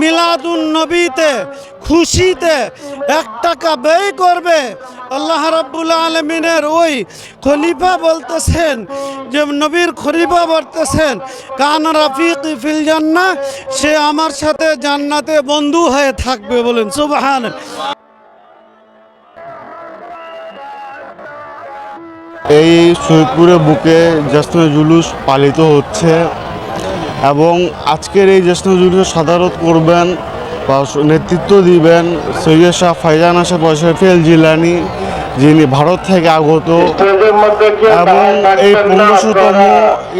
মিলাদুন নবীতে খুশিতে এক টাকা ব্যয় করবে। আল্লাহ রাব্বুল আলমিনের ওই খলিফা বলতেছেন যে, নবীর খলিফা বলতেছেন, কান রাফিক ফিল জান্না সে আমার সাথে জান্নাতে বন্ধু হয়ে থাকবে। বলেন সুবাহান এই সৈয়দপুরের বুকে জ্যেষ্ঠ জুলুস পালিত হচ্ছে। এবং আজকের এই জ্যেষ্ঠ জুলুস সাধারণ করবেন বা নেতৃত্ব দিবেন সৈয়দ শাহ ফাইজান আশাফ ফেল জিলানি যিনি ভারত থেকে আগত এবং এই পনেরোশোতম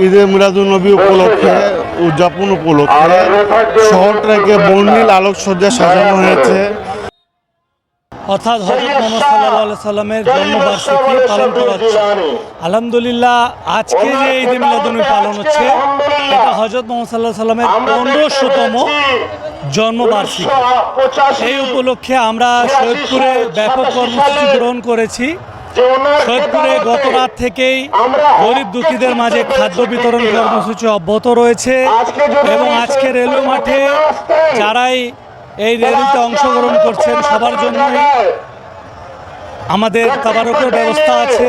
ঈদে মিলাদুলনবী উপলক্ষে উদযাপন উপলক্ষে শহরটাকে বর্ণিল আলোকসজ্জা সাজানো হয়েছে। অর্থাৎ হজরত মোহাম্মদ সাল্লাহ সাল্লামের জন্মবার্ষিকী পালন করা হচ্ছে আলহামদুলিল্লাহ আজকে যে ঈদ মিলাদুনবী পালন হচ্ছে এটা হজরত মোহাম্মদ সাল্লাহ সাল্লামের পনেরোশোতম জন্মবার্ষিকী। এই উপলক্ষে আমরা সৈয়দপুরে ব্যাপক কর্মসূচি গ্রহণ করেছি। সৈয়দপুরে গত রাত থেকেই গরিব দুঃখীদের মাঝে খাদ্য বিতরণ কর্মসূচি অব্যাহত রয়েছে এবং আজকে রেলওয়ে মাঠে যারাই এই র্যালিতে অংশগ্রহণ করছেন সবার জন্যই। আমাদের তাবারকের ব্যবস্থা আছে।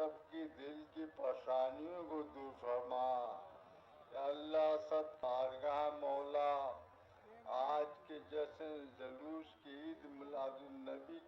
سب کی دل کی پریشانیوں کو دور فرما۔ اللہ، سب بارگاہ مولا، آج کے جشن جلوس کی عید میلاد النبی